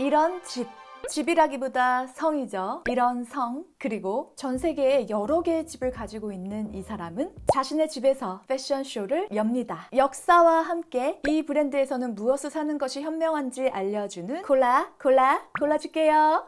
이런 집. 집이라기보다 성이죠. 이런 성. 그리고 전 세계에 여러 개의 집을 가지고 있는 이 사람은 자신의 집에서 패션쇼를 엽니다. 역사와 함께 이 브랜드에서는 무엇을 사는 것이 현명한지 알려주는 콜라, 콜라, 골라줄게요.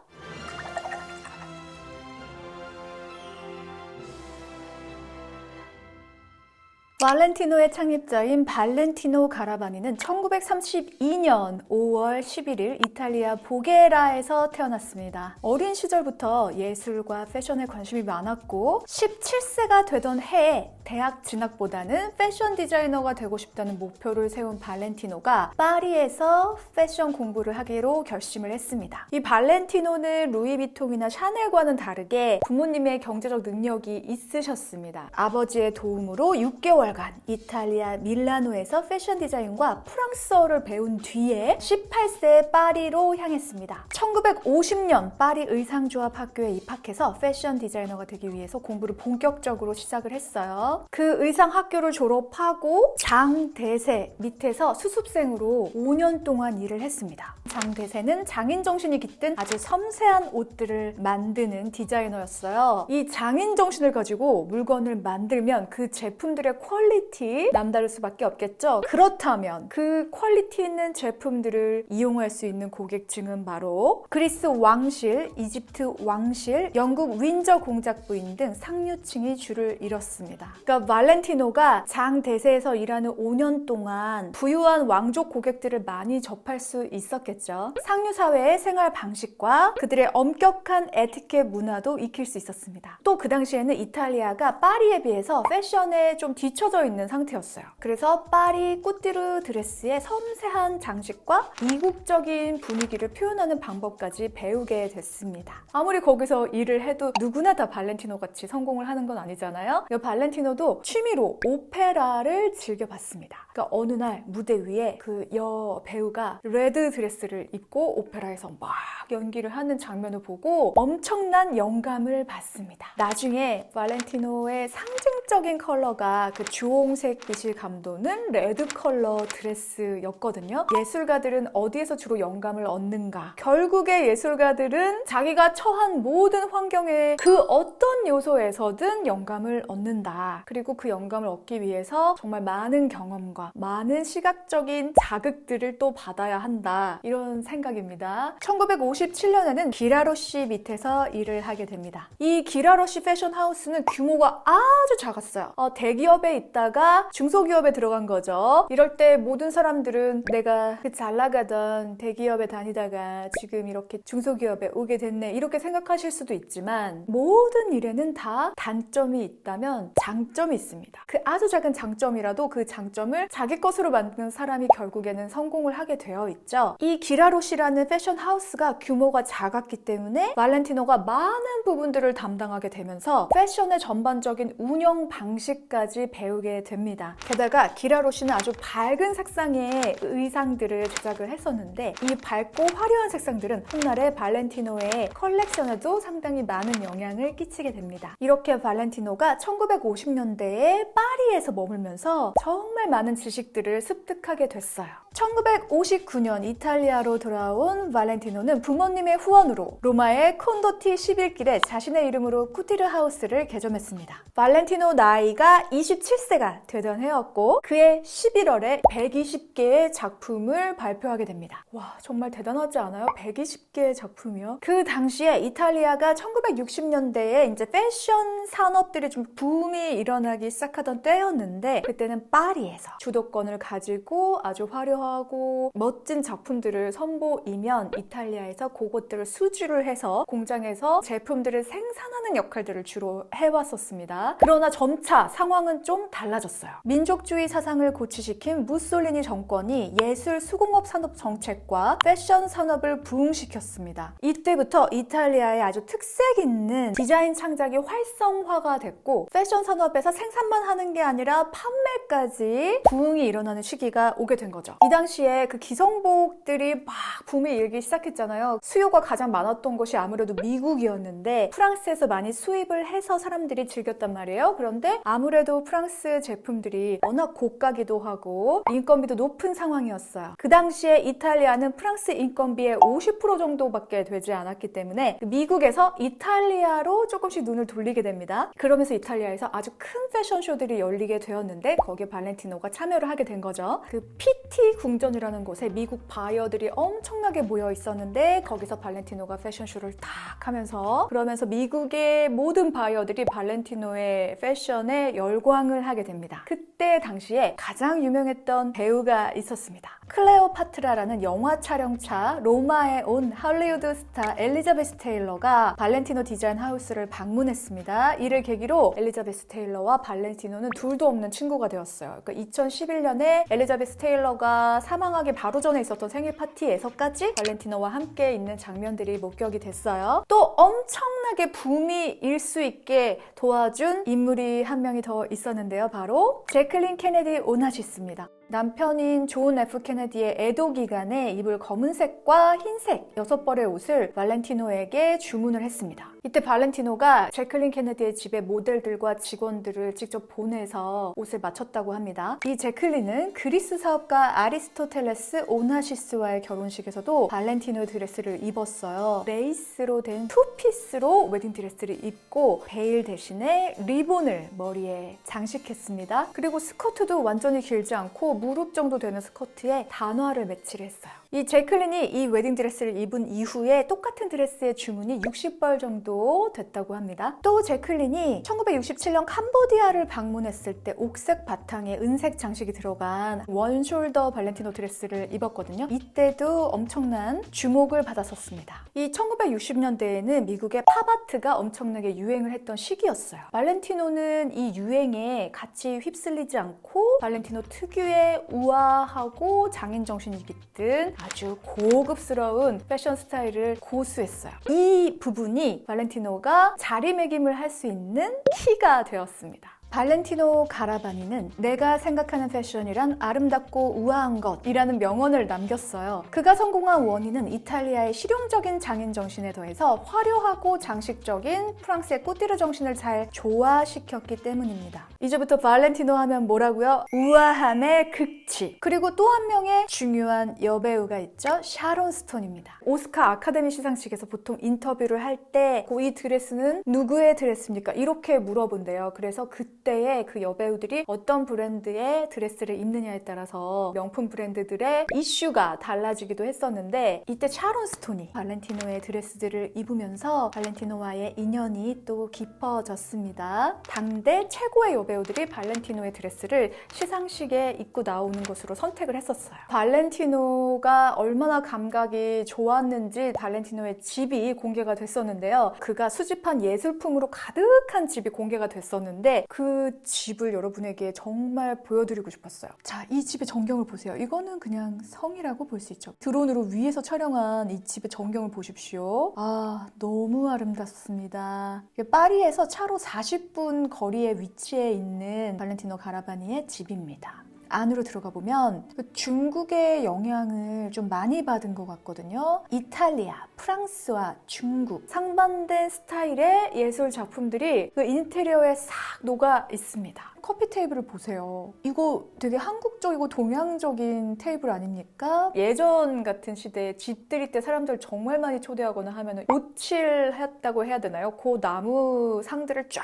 발렌티노의 창립자인 발렌티노 가라바니는 1932년 5월 11일 이탈리아 보게라에서 태어났습니다. 어린 시절부터 예술과 패션에 관심이 많았고 17세가 되던 해에 대학 진학보다는 패션 디자이너가 되고 싶다는 목표를 세운 발렌티노가 파리에서 패션 공부를 하기로 결심을 했습니다. 이 발렌티노는 루이비통이나 샤넬과는 다르게 부모님의 경제적 능력이 있으셨습니다. 아버지의 도움으로 6개월 간 이탈리아 밀라노에서 패션 디자인과 프랑스어를 배운 뒤에 18세에 파리로 향했습니다. 1950년 파리 의상조합 학교에 입학해서 패션 디자이너가 되기 위해서 공부를 본격적으로 시작을 했어요. 그 의상 학교를 졸업하고 장대세 밑에서 수습생으로 5년 동안 일을 했습니다. 장대세는 장인 정신이 깃든 아주 섬세한 옷들을 만드는 디자이너였어요. 이 장인 정신을 가지고 물건을 만들면 그 제품들의 퀄 리티 남다를 수밖에 없겠죠. 그렇다면 그 퀄리티 있는 제품들을 이용할 수 있는 고객층은 바로 그리스 왕실, 이집트 왕실, 영국 윈저 공작 부인 등 상류층이 줄을 이뤘습니다. 그러니까 발렌티노가 장 대세에서 일하는 5년 동안 부유한 왕족 고객들을 많이 접할 수 있었겠죠. 상류 사회의 생활 방식과 그들의 엄격한 에티켓 문화도 익힐 수 있었습니다. 또 그 당시에는 이탈리아가 파리에 비해서 패션에 좀 뒤처 져 있는 상태였어요. 그래서 파리 꾸띠르 드레스의 섬세한 장식과 이국적인 분위기를 표현하는 방법까지 배우게 됐습니다. 아무리 거기서 일을 해도 누구나 다 발렌티노 같이 성공을 하는 건 아니잖아요. 이 발렌티노도 취미로 오페라를 즐겨봤습니다. 그러니까 어느 날 무대 위에 그 여 배우가 레드 드레스를 입고 오페라에서 막 연기를 하는 장면을 보고 엄청난 영감을 받습니다. 나중에 발렌티노의 상징적인 컬러가 그 주홍색 빛을 감도는 레드 컬러 드레스였거든요. 예술가들은 어디에서 주로 영감을 얻는가? 결국에 예술가들은 자기가 처한 모든 환경에 그 어떤 요소에서든 영감을 얻는다. 그리고 그 영감을 얻기 위해서 정말 많은 경험과 많은 시각적인 자극들을 또 받아야 한다. 이런 생각입니다. 1957년에는 기라로시 밑에서 일을 하게 됩니다. 이 기라로시 패션 하우스는 규모가 아주 작았어요. 어, 대기업에 있다가 중소기업에 들어간 거죠. 이럴 때 모든 사람들은 내가 그 잘 나가던 대기업에 다니다가 지금 이렇게 중소기업에 오게 됐네. 이렇게 생각하실 수도 있지만 모든 일에는 다 단점이 있다면 장점이 있습니다. 그 아주 작은 장점이라도 그 장점을 자기 것으로 만드는 사람이 결국에는 성공을 하게 되어 있죠. 이 기라로시라는 패션 하우스가 규모가 작았기 때문에 발렌티노가 많은 부분들을 담당하게 되면서 패션의 전반적인 운영 방식까지 배우 게 됩니다. 게다가 기라로시는 아주 밝은 색상의 의상들을 제작을 했었는데 이 밝고 화려한 색상들은 훗날에 발렌티노의 컬렉션에도 상당히 많은 영향을 끼치게 됩니다. 이렇게 발렌티노가 1950년대에 파리에서 머물면서 정말 많은 지식들을 습득하게 됐어요. 1959년 이탈리아로 돌아온 발렌티노는 부모님의 후원으로 로마의 콘도티 11길에 자신의 이름으로 쿠티르 하우스를 개점했습니다. 발렌티노 나이가 27세가 되던 해였고 그해 11월에 120개의 작품을 발표하게 됩니다. 와 정말 대단하지 않아요? 120개의 작품이요? 그 당시에 이탈리아가 1960년대에 이제 패션 산업들이 좀 붐이 일어나기 시작하던 때였는데 그때는 파리에 서 주도권을 가지고 아주 화려하고 멋진 작품들을 선보이면 이탈리아에서 그것들을 수주를 해서 공장에서 제품들을 생산하는 역할들을 주로 해왔었습니다. 그러나 점차 상황은 좀 달라졌어요. 민족주의 사상을 고취시킨 무솔리니 정권이 예술 수공업 산업 정책과 패션 산업을 부흥시켰습니다. 이때부터 이탈리아의 아주 특색 있는 디자인 창작이 활성화가 됐고 패션 산업에서 생산만 하는 게 아니라 판매까지 갑자기 부흥이 일어나는 시기가 오게 된 거죠. 이 당시에 그 기성복들이 막 붐이 일기 시작했잖아요. 수요가 가장 많았던 곳이 아무래도 미국이었는데 프랑스에서 많이 수입을 해서 사람들이 즐겼단 말이에요. 그런데 아무래도 프랑스 제품들이 워낙 고가기도 하고 인건비도 높은 상황이었어요. 그 당시에 이탈리아는 프랑스 인건비의 50% 정도밖에 되지 않았기 때문에 미국에서 이탈리아로 조금씩 눈을 돌리게 됩니다. 그러면서 이탈리아에서 아주 큰 패션쇼들이 열리게 되었는데 거기에 발렌티노 가 참여를 하게 된 거죠. 그 PT 궁전이라는 곳에 미국 바이어들이 엄청나게 모여 있었는데 거기서 발렌티노가 패션쇼를 탁 하면서 그러면서 미국의 모든 바이어들이 발렌티노의 패션에 열광을 하게 됩니다. 그때 당시에 가장 유명했던 배우가 있었습니다. 클레오파트라라는 영화 촬영차 로마에 온 할리우드 스타 엘리자베스 테일러가 발렌티노 디자인 하우스를 방문했습니다. 이를 계기로 엘리자베스 테일러와 발렌티노는 둘도 없는 친구가 되었어요. 그러니까 2011년에 엘리자베스 테일러가 사망하기 바로 전에 있었던 생일 파티에서까지 발렌티노와 함께 있는 장면들이 목격이 됐어요. 또 엄청나게 붐이 일 수 있게 도와준 인물이 한 명이 더 있었는데요. 바로 제클린 케네디 오나시스입니다. 남편인 존 F 케네디의 애도 기간에 입을 검은색과 흰색 여섯 벌의 옷을 발렌티노에게 주문을 했습니다. 이때 발렌티노가 제클린 케네디의 집에 모델들과 직원들을 직접 보내서 옷을 맞췄다고 합니다. 이 제클린은 그리스 사업가 아리스토텔레스 오나시스와의 결혼식에서도 발렌티노의 드레스를 입었어요. 레이스로 된 투피스로 웨딩 드레스를 입고 베일 대신에 리본을 머리에 장식했습니다. 그리고 스커트도 완전히 길지 않고 무릎 정도 되는 스커트에 단화를 매치를 했어요. 이 제클린이 이 웨딩 드레스를 입은 이후에 똑같은 드레스의 주문이 60벌 정도 됐다고 합니다. 또 제클린이 1967년 캄보디아를 방문했을 때 옥색 바탕에 은색 장식이 들어간 원숄더 발렌티노 드레스를 입었거든요. 이때도 엄청난 주목을 받았었습니다. 이 1960년대에는 미국의 팝아트가 엄청나게 유행을 했던 시기였어요. 발렌티노는 이 유행에 같이 휩쓸리지 않고 발렌티노 특유의 우아하고 장인 정신이 깃든 아주 고급스러운 패션 스타일을 고수했어요. 이 부분이 발렌티노가 자리매김을 할 수 있는 키가 되었습니다. 발렌티노 가라바니는 내가 생각하는 패션이란 아름답고 우아한 것이라는 명언을 남겼어요. 그가 성공한 원인은 이탈리아의 실용적인 장인 정신에 더해서 화려하고 장식적인 프랑스의 꽃띠르 정신을 잘 조화시켰기 때문입니다. 이제부터 발렌티노 하면 뭐라고요? 우아함의 극치. 그리고 또 한 명의 중요한 여배우가 있죠. 샤론 스톤입니다. 오스카 아카데미 시상식에서 보통 인터뷰를 할 때 이 드레스는 누구의 드레스입니까? 이렇게 물어본대요. 그래서 그때의 그 여배우들이 어떤 브랜드의 드레스를 입느냐에 따라서 명품 브랜드들의 이슈가 달라지기도 했었는데 이때 샤론 스톤이 발렌티노의 드레스들을 입으면서 발렌티노와의 인연이 또 깊어졌습니다. 당대 최고의 여배우들이 발렌티노의 드레스를 시상식에 입고 나오는 것으로 선택을 했었어요. 발렌티노가 얼마나 감각이 좋았는지 발렌티노의 집이 공개가 됐었는데요. 그가 수집한 예술품으로 가득한 집이 공개가 됐었는데 그 집을 여러분에게 정말 보여드리고 싶었어요. 자, 이 집의 전경을 보세요. 이거는 그냥 성이라고 볼 수 있죠. 드론으로 위에서 촬영한 이 집의 전경을 보십시오. 아, 너무 아름답습니다. 파리에서 차로 40분 거리에 위치해 있는 발렌티노 가라바니의 집입니다. 안으로 들어가 보면 그 중국의 영향을 좀 많이 받은 것 같거든요. 이탈리아, 프랑스와 중국 상반된 스타일의 예술 작품들이 그 인테리어에 싹 녹아 있습니다. 커피 테이블을 보세요. 이거 되게 한국적이고 동양적인 테이블 아닙니까? 예전 같은 시대에 집들이 때 사람들 정말 많이 초대하거나 하면 오칠했다고 해야 되나요? 그 나무 상들을 쫙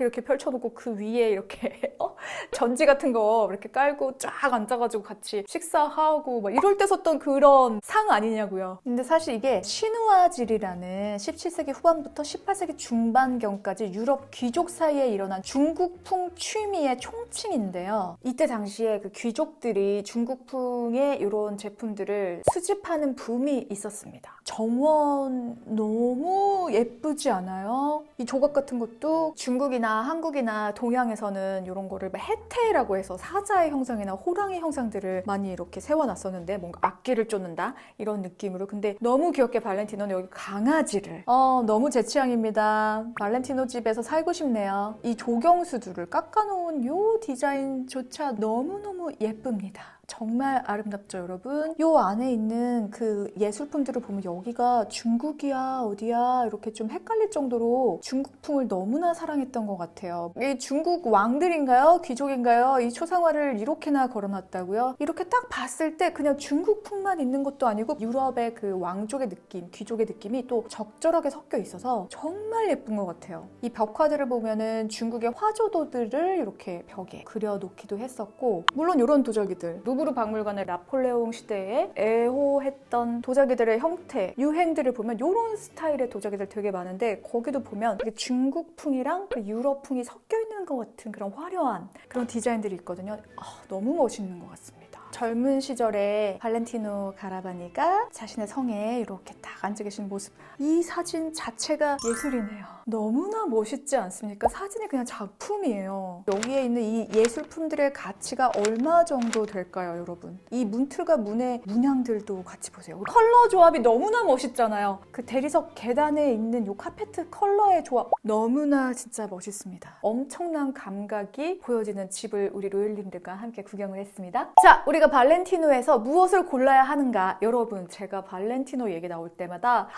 이렇게 펼쳐놓고 그 위에 이렇게 어? 전지 같은 거 이렇게 깔고 쫙 앉아가지고 같이 식사하고 막 이럴 때 썼던 그런 상 아니냐고요. 근데 사실 이게 시누아질이라는 17세기 후반부터 18세기 중반경까지 유럽 귀족 사이에 일어난 중국풍 취미 의 총칭인데요. 이때 당시에 그 귀족들이 중국풍의 이런 제품들을 수집하는 붐이 있었습니다. 정원 너무 예쁘지 않아요? 이 조각 같은 것도 중국이나 한국이나 동양에서는 이런 거를 막 해태라고 해서 사자의 형상이나 호랑이 형상들을 많이 이렇게 세워놨었는데 뭔가 악기를 쫓는다 이런 느낌으로 근데 너무 귀엽게 발렌티노는 여기 강아지를 어 너무 제 취향입니다 발렌티노 집에서 살고 싶네요 이 조경수들을 깎아놓은 해놓은 요 디자인조차 너무너무 예쁩니다. 정말 아름답죠, 여러분? 요 안에 있는 그 예술품들을 보면 여기가 중국이야, 어디야, 이렇게 좀 헷갈릴 정도로 중국풍을 너무나 사랑했던 것 같아요. 이 중국 왕들인가요? 귀족인가요? 이 초상화를 이렇게나 걸어놨다고요? 이렇게 딱 봤을 때 그냥 중국풍만 있는 것도 아니고 유럽의 그 왕족의 느낌, 귀족의 느낌이 또 적절하게 섞여 있어서 정말 예쁜 것 같아요. 이 벽화들을 보면은 중국의 화조도들을 이렇게 벽에 그려놓기도 했었고, 물론 이런 도자기들, 루브르 박물관의 나폴레옹 시대에 애호했던 도자기들의 형태, 유행들을 보면 이런 스타일의 도자기들 되게 많은데 거기도 보면 되게 중국풍이랑 그 유럽풍이 섞여 있는 것 같은 그런 화려한 그런 디자인들이 있거든요. 아, 너무 멋있는 것 같습니다. 젊은 시절에 발렌티노 가라바니가 자신의 성에 이렇게 딱 앉아 계신 모습. 이 사진 자체가 예술이네요. 너무나 멋있지 않습니까? 사진이 그냥 작품이에요. 여기에 있는 이 예술품들의 가치가 얼마 정도 될까요, 여러분? 이 문틀과 문의 문양들도 같이 보세요. 컬러 조합이 너무나 멋있잖아요. 그 대리석 계단에 있는 이 카페트 컬러의 조합 너무나 진짜 멋있습니다. 엄청난 감각이 보여지는 집을 우리 로열님들과 함께 구경을 했습니다. 자, 우리가 발렌티노에서 무엇을 골라야 하는가? 여러분, 제가 발렌티노 얘기 나올 때 마다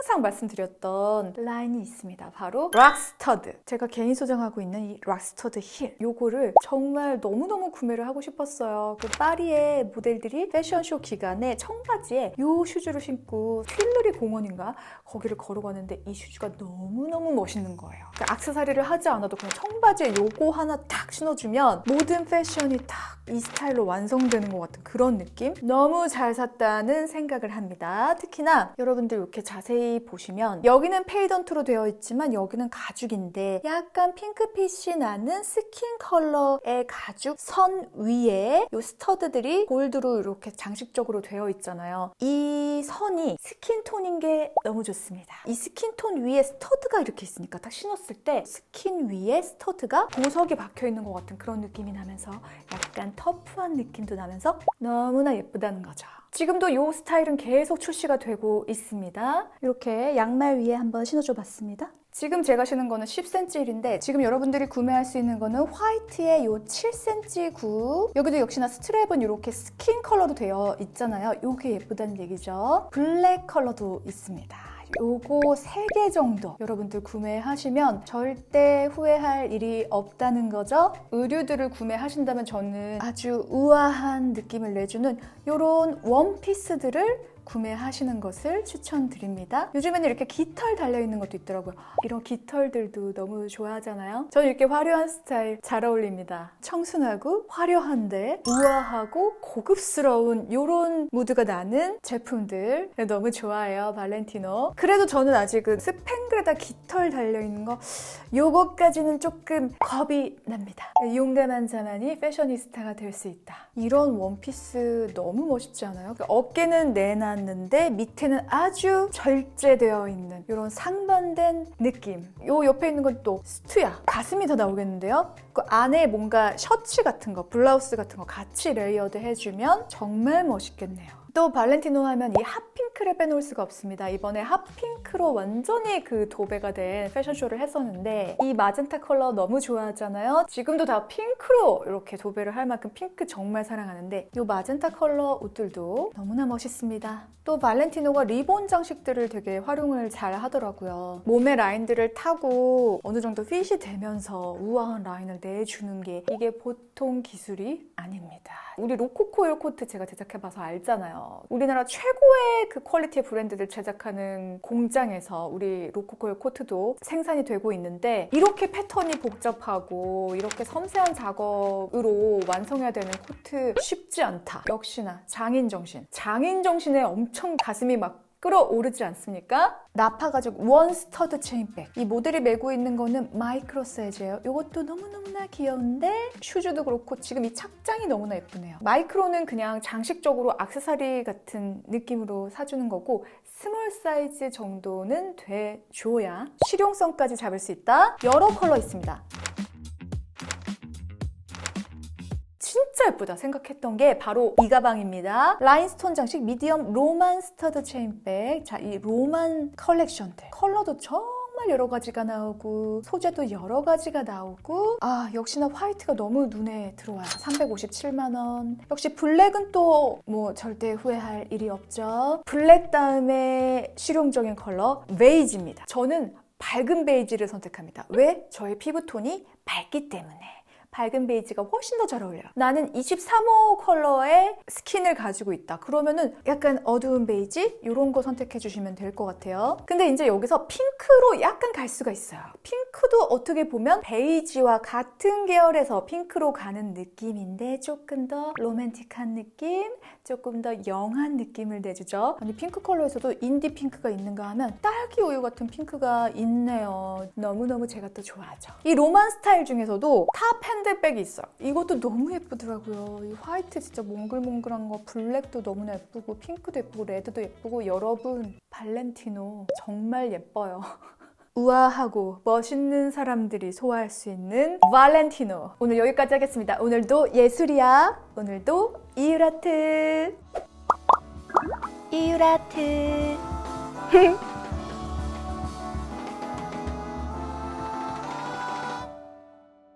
항상 말씀드렸던 라인이 있습니다. 바로 락스터드. 제가 개인 소장하고 있는 이 락스터드 힐. 요거를 정말 너무너무 구매를 하고 싶었어요. 그 파리의 모델들이 패션쇼 기간에 청바지에 요 슈즈를 신고 퀼르리 공원인가? 거기를 걸어가는데 이 슈즈가 너무너무 멋있는 거예요. 그 악세사리를 하지 않아도 그냥 청바지에 요거 하나 탁 신어주면 모든 패션이 탁 이 스타일로 완성되는 것 같은 그런 느낌? 너무 잘 샀다는 생각을 합니다. 특히나 여러분들 이렇게 자세히 보시면 여기는 페이던트로 되어 있지만 여기는 가죽인데 약간 핑크빛이 나는 스킨 컬러의 가죽 선 위에 이 스터드들이 골드로 이렇게 장식적으로 되어 있잖아요. 이 선이 스킨톤인 게 너무 좋습니다. 이 스킨톤 위에 스터드가 이렇게 있으니까 딱 신었을 때 스킨 위에 스터드가 보석이 박혀 있는 것 같은 그런 느낌이 나면서 약간 터프한 느낌도 나면서 너무나 예쁘다는 거죠. 지금도 이 스타일은 계속 출시가 되고 있습니다. 이렇게 양말 위에 한번 신어줘 봤습니다. 지금 제가 신은 거는 10cm인데 지금 여러분들이 구매할 수 있는 거는 화이트의 이 7cm 구 여기도 역시나 스트랩은 이렇게 스킨 컬러로 되어 있잖아요. 이게 예쁘다는 얘기죠. 블랙 컬러도 있습니다. 요거 3개 정도 여러분들 구매하시면 절대 후회할 일이 없다는 거죠. 의류들을 구매하신다면 저는 아주 우아한 느낌을 내주는 요런 원피스들을 구매하시는 것을 추천드립니다. 요즘에는 이렇게 깃털 달려있는 것도 있더라고요. 이런 깃털들도 너무 좋아하잖아요. 저는 이렇게 화려한 스타일 잘 어울립니다. 청순하고 화려한데 우아하고 고급스러운 이런 무드가 나는 제품들 너무 좋아해요. 발렌티노. 그래도 저는 아직은 스팽글에다 깃털 달려있는 거 요거까지는 조금 겁이 납니다. 용감한 자만이 패셔니스타가 될 수 있다. 이런 원피스 너무 멋있지 않아요? 그 어깨는 내 놨는데 밑에는 아주 절제되어 있는 이런 상반된 느낌. 요 옆에 있는 건 또 스투야. 가슴이 더 나오겠는데요? 그 안에 뭔가 셔츠 같은 거, 블라우스 같은 거 같이 레이어드 해주면 정말 멋있겠네요. 또 발렌티노 하면 이 핫핑크를 빼놓을 수가 없습니다. 이번에 핫핑크로 완전히 그 도배가 된 패션쇼를 했었는데 이 마젠타 컬러 너무 좋아하잖아요. 지금도 다 핑크로 이렇게 도배를 할 만큼 핑크 정말 사랑하는데 이 마젠타 컬러 옷들도 너무나 멋있습니다. 또 발렌티노가 리본 장식들을 되게 활용을 잘 하더라고요. 몸의 라인들을 타고 어느 정도 핏이 되면서 우아한 라인을 내주는 게 이게 보통 기술이 아닙니다. 우리 로코코 일 코트 제가 제작해봐서 알잖아요. 우리나라 최고의 그 퀄리티의 브랜드들 제작하는 공장에서 우리 로코코일 코트도 생산이 되고 있는데 이렇게 패턴이 복잡하고 이렇게 섬세한 작업으로 완성해야 되는 코트 쉽지 않다. 역시나 장인 정신. 장인 정신에 엄청 가슴이 막 끌어오르지 않습니까? 나파 가죽 원 스터드 체인백. 이 모델이 메고 있는 거는 마이크로 사이즈예요. 이것도 너무너무나 귀여운데 슈즈도 그렇고 지금 이 착장이 너무나 예쁘네요. 마이크로는 그냥 장식적으로 악세사리 같은 느낌으로 사주는 거고 스몰 사이즈 정도는 돼줘야 실용성까지 잡을 수 있다. 여러 컬러 있습니다. 진짜 예쁘다 생각했던 게 바로 이 가방입니다. 라인스톤 장식 미디엄 로만 스터드 체인백. 자, 이 로만 컬렉션들. 컬러도 정말 여러 가지가 나오고 소재도 여러 가지가 나오고 아 역시나 화이트가 너무 눈에 들어와요 357만 원 역시 블랙은 또 뭐 절대 후회할 일이 없죠 블랙 다음에 실용적인 컬러 베이지입니다 저는 밝은 베이지를 선택합니다 왜? 저의 피부톤이 밝기 때문에 밝은 베이지가 훨씬 더 잘 어울려요. 나는 23호 컬러의 스킨을 가지고 있다. 그러면은 약간 어두운 베이지 이런 거 선택해 주시면 될 것 같아요. 근데 이제 여기서 핑크로 약간 갈 수가 있어요. 핑크도 어떻게 보면 베이지와 같은 계열에서 핑크로 가는 느낌인데 조금 더 로맨틱한 느낌, 조금 더 영한 느낌을 내주죠. 아니 핑크 컬러에서도 인디 핑크가 있는가 하면 딸기 우유 같은 핑크가 있네요. 너무너무 제가 또 좋아하죠. 이 로만 스타일 중에서도 탑 핸들백이 있어요. 이것도 너무 예쁘더라고요. 이 화이트 진짜 몽글몽글한 거, 블랙도 너무나 예쁘고 핑크도 예쁘고 레드도 예쁘고 여러분 발렌티노 정말 예뻐요. 우아하고 멋있는 사람들이 소화할 수 있는 발렌티노. 오늘 여기까지 하겠습니다. 오늘도 예술이야. 오늘도 이유라트. 이유라트.